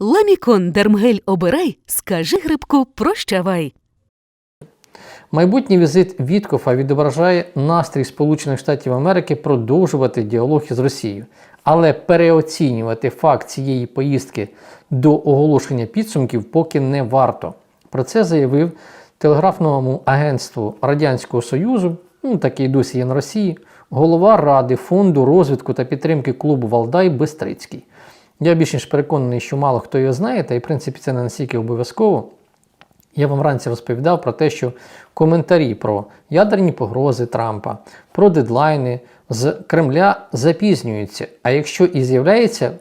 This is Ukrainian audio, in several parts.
Ламікон Дермгель обирай, скажи грибку прощавай. Майбутній візит Віткофа відображає настрій Сполучених Штатів Америки продовжувати діалог із Росією, але переоцінювати факт цієї поїздки до оголошення підсумків поки не варто. Про це заявив телеграфному агентству Радянського Союзу, ну такий досі є на Росії, голова Ради фонду розвитку та підтримки клубу Валдай Бестрицький. Я більш ніж переконаний, що мало хто його знає, та й в принципі це не настільки обов'язково. Я вам вранці розповідав про те, що коментарі про ядерні погрози Трампа, про дедлайни з Кремля запізнюються. А якщо і з'являються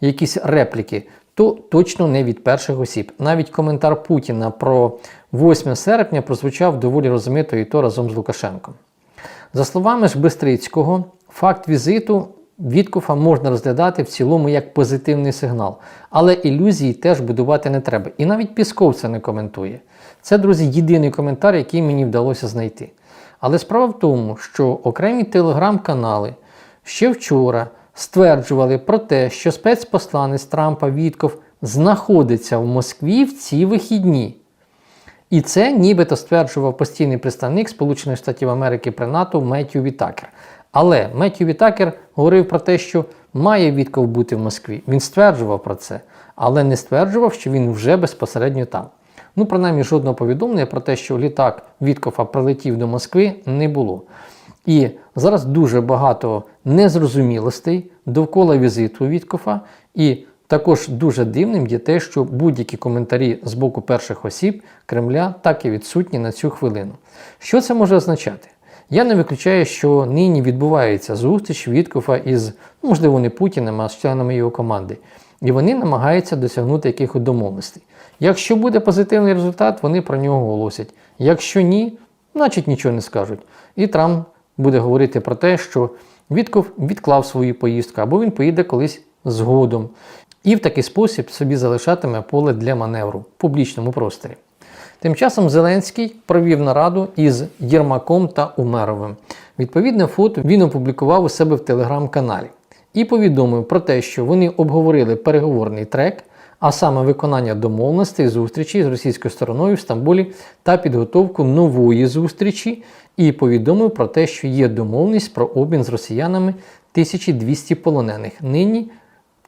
якісь репліки, то точно не від перших осіб. Навіть коментар Путіна про 8 серпня прозвучав доволі розмито і то разом з Лукашенком. За словами ж Бистрицького, факт візиту Віткофа можна розглядати в цілому як позитивний сигнал, але ілюзії теж будувати не треба. І навіть Пісков це не коментує. Це, друзі, єдиний коментар, який мені вдалося знайти. Але справа в тому, що окремі телеграм-канали ще вчора стверджували про те, що спецпосланець Трампа Вітков знаходиться в Москві в ці вихідні. І це нібито стверджував постійний представник Сполучених Штатів Америки при НАТО Меттью Вітакер. Але Меттью Вітакер говорив про те, що має Вітков бути в Москві. Він стверджував про це, але не стверджував, що він вже безпосередньо там. Ну, принаймні, жодного повідомлення про те, що літак Віткофа прилетів до Москви, не було. І зараз дуже багато незрозумілостей довкола візиту Віткофа. І також дуже дивним є те, що будь-які коментарі з боку перших осіб Кремля так і відсутні на цю хвилину. Що це може означати? Я не виключаю, що нині відбувається зустріч Віткофа із, ну, можливо, не Путіним, а з членами його команди. І вони намагаються досягнути якихось домовленостей. Якщо буде позитивний результат, вони про нього оголосять. Якщо ні, значить нічого не скажуть. І Трамп буде говорити про те, що Вітков відклав свою поїздку, або він поїде колись згодом. І в такий спосіб собі залишатиме поле для маневру в публічному просторі. Тим часом Зеленський провів нараду із Єрмаком та Умеровим. Відповідне фото він опублікував у себе в телеграм-каналі і повідомив про те, що вони обговорили переговорний трек, а саме виконання домовленостей зустрічі з російською стороною в Стамбулі та підготовку нової зустрічі, і повідомив про те, що є домовленість про обмін з росіянами 1200 полонених. Нині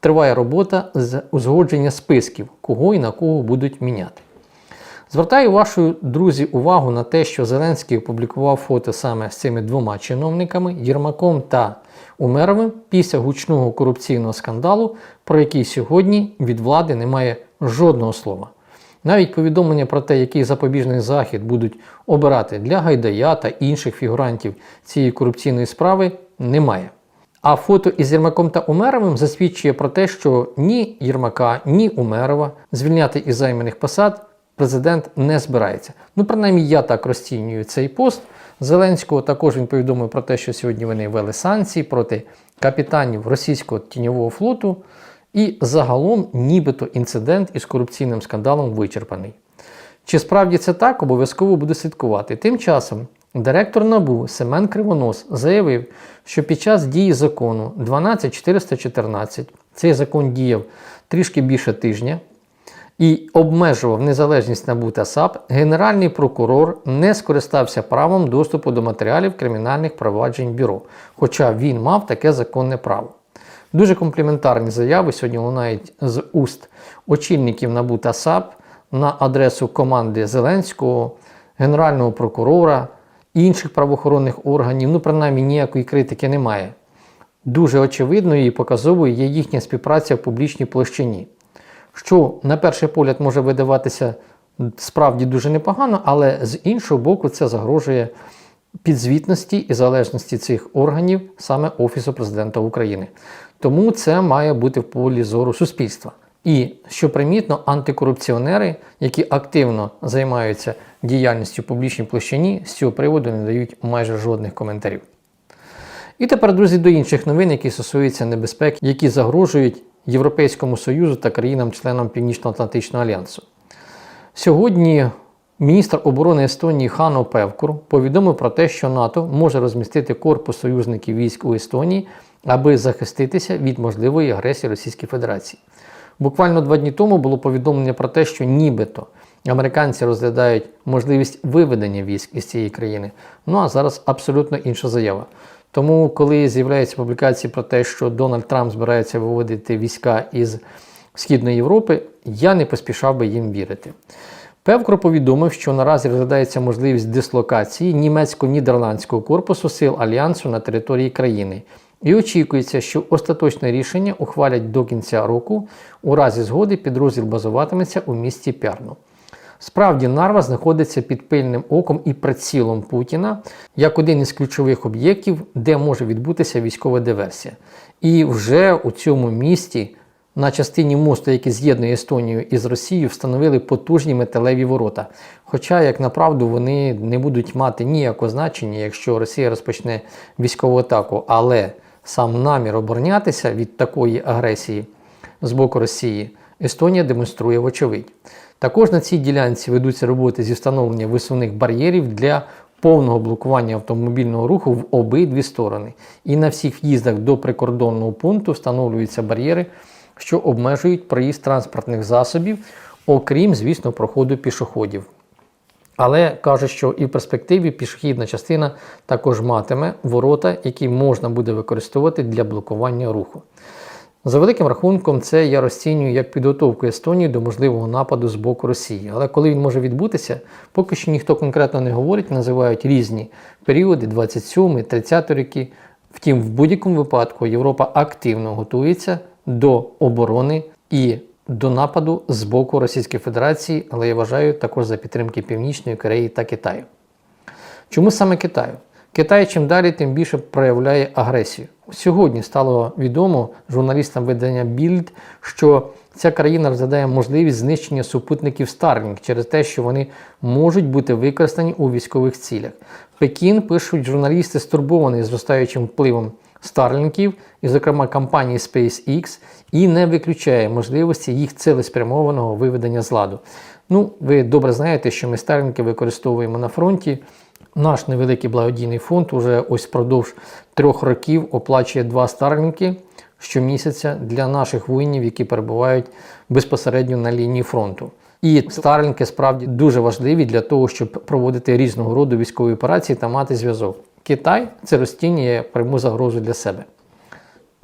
триває робота з узгодження списків, кого і на кого будуть міняти. Звертаю вашу, друзі, увагу на те, що Зеленський опублікував фото саме з цими двома чиновниками Єрмаком та Умеровим після гучного корупційного скандалу, про який сьогодні від влади немає жодного слова. Навіть повідомлення про те, який запобіжний захід будуть обирати для Гайдая та інших фігурантів цієї корупційної справи, немає. А фото із Єрмаком та Умеровим засвідчує про те, що ні Єрмака, ні Умерова звільняти із займаних посад президент не збирається. Ну, принаймні, я так розцінюю цей пост. Зеленського також він повідомив про те, що сьогодні вони ввели санкції проти капітанів російського тіньового флоту. І загалом, нібито інцидент із корупційним скандалом вичерпаний. Чи справді це так, обов'язково буде слідкувати. Тим часом директор НАБУ Семен Кривонос заявив, що під час дії закону 12414 цей закон діяв трішки більше тижня і обмежував незалежність НАБУ та САП, Генеральний прокурор не скористався правом доступу до матеріалів кримінальних проваджень бюро, хоча він мав таке законне право. Дуже компліментарні заяви сьогодні лунають з уст очільників НАБУ та САП на адресу команди Зеленського, Генерального прокурора інших правоохоронних органів. Ну, принаймні, ніякої критики немає. Дуже очевидною і показовою є їхня співпраця в публічній площині, що на перший погляд може видаватися справді дуже непогано, але з іншого боку, це загрожує підзвітності і залежності цих органів саме Офісу президента України. Тому це має бути в полі зору суспільства. І що примітно, антикорупціонери, які активно займаються діяльністю в публічній площині, з цього приводу не дають майже жодних коментарів. І тепер, друзі, до інших новин, які стосуються небезпек, які загрожують Європейському Союзу та країнам-членам Північно-Атлантичного альянсу. Сьогодні міністр оборони Естонії Хано Певкур повідомив про те, що НАТО може розмістити корпус союзників військ у Естонії, аби захиститися від можливої агресії Російської Федерації. Буквально два дні тому було повідомлення про те, що нібито американці розглядають можливість виведення військ із цієї країни. Ну а зараз абсолютно інша заява. Тому, коли з'являються публікації про те, що Дональд Трамп збирається виводити війська із Східної Європи, я не поспішав би їм вірити. Певкро повідомив, що наразі розглядається можливість дислокації німецько-нідерландського корпусу сил альянсу на території країни. І очікується, що остаточне рішення ухвалять до кінця року. У разі згоди підрозділ базуватиметься у місті Пярну. Справді, Нарва знаходиться під пильним оком і прицілом Путіна як один із ключових об'єктів, де може відбутися військова диверсія. І вже у цьому місті на частині мосту, який з'єднує Естонію із Росією, встановили потужні металеві ворота. Хоча, як направду, вони не будуть мати ніякого значення, якщо Росія розпочне військову атаку. Але сам намір оборонятися від такої агресії з боку Росії Естонія демонструє вочевидь. Також на цій ділянці ведуться роботи зі встановлення висувних бар'єрів для повного блокування автомобільного руху в обидві сторони. І на всіх в'їздах до прикордонного пункту встановлюються бар'єри, що обмежують проїзд транспортних засобів, окрім, звісно, проходу пішоходів. Але каже, що і в перспективі пішохідна частина також матиме ворота, які можна буде використовувати для блокування руху. За великим рахунком, це я розцінюю як підготовку Естонії до можливого нападу з боку Росії. Але коли він може відбутися, поки що ніхто конкретно не говорить, називають різні періоди 27-30 роки. Втім, в будь-якому випадку Європа активно готується до оборони і до нападу з боку Російської Федерації, але я вважаю також за підтримки Північної Кореї та Китаю. Чому саме Китаю? Китай чим далі, тим більше проявляє агресію. Сьогодні стало відомо журналістам видання Bild, що ця країна розглядає можливість знищення супутників Starlink через те, що вони можуть бути використані у військових цілях. Пекін пишуть журналісти, стурбований зростаючим впливом Старлінків, і, зокрема, компанії SpaceX, і не виключає можливості їх цілеспрямованого виведення з ладу. Ну, ви добре знаєте, що ми Старлінки використовуємо на фронті. Наш невеликий благодійний фонд уже ось впродовж трьох років оплачує два старлінки щомісяця для наших воїнів, які перебувають безпосередньо на лінії фронту. І старлінки справді дуже важливі для того, щоб проводити різного роду військові операції та мати зв'язок. Китай це розцінює пряму загрозу для себе.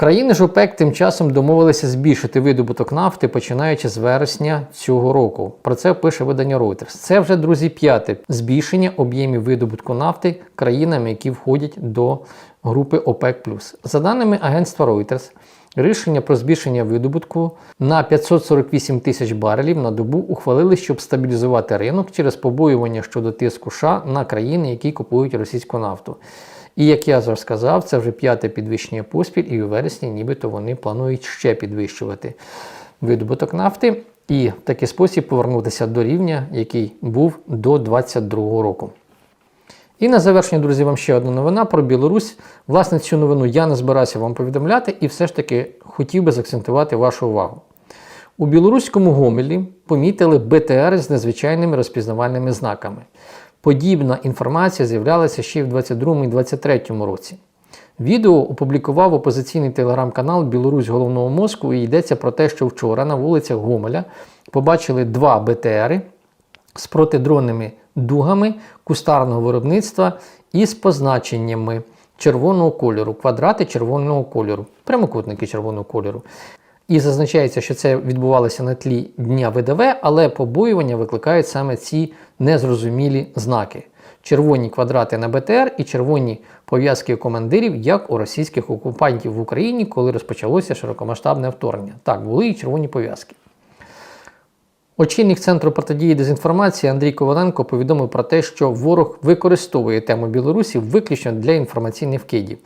Країни ж ОПЕК тим часом домовилися збільшити видобуток нафти, починаючи з вересня цього року. Про це пише видання Reuters. Це вже, друзі, п'яте збільшення об'ємів видобутку нафти країнами, які входять до групи ОПЕК. За даними агентства Reuters, рішення про збільшення видобутку на 548 тисяч барелів на добу ухвалили, щоб стабілізувати ринок через побоювання щодо тиску США на країни, які купують російську нафту. І як я вже сказав, це вже п'яте підвищення поспіль, і у вересні нібито вони планують ще підвищувати видобуток нафти і в такий спосіб повернутися до рівня, який був до 2022 року. І на завершення, друзі, вам ще одна новина про Білорусь. Власне, цю новину я не збирався вам повідомляти і все ж таки хотів би заакцентувати вашу увагу. У білоруському Гомелі помітили БТР з незвичайними розпізнавальними знаками. Подібна інформація з'являлася ще в 2022 і 2023 році. Відео опублікував опозиційний телеграм-канал Білорусь головного мозку і йдеться про те, що вчора на вулицях Гомеля побачили два БТРи з протидронними дугами кустарного виробництва із позначеннями червоного кольору, квадрати червоного кольору, прямокутники червоного кольору. І зазначається, що це відбувалося на тлі Дня ВДВ, але побоювання викликають саме ці незрозумілі знаки. Червоні квадрати на БТР і червоні пов'язки командирів, як у російських окупантів в Україні, коли розпочалося широкомасштабне вторгнення. Так, були і червоні пов'язки. Очільник Центру протидії дезінформації Андрій Коваленко повідомив про те, що ворог використовує тему Білорусі виключно для інформаційних вкидів.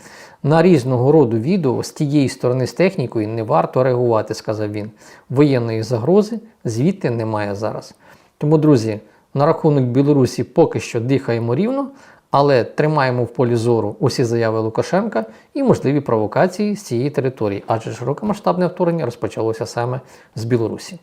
На різного роду відео з тієї сторони з технікою не варто реагувати, сказав він. Воєнної загрози звідти немає зараз. Тому, друзі, на рахунок Білорусі поки що дихаємо рівно, але тримаємо в полі зору усі заяви Лукашенка і можливі провокації з цієї території, адже широкомасштабне вторгнення розпочалося саме з Білорусі.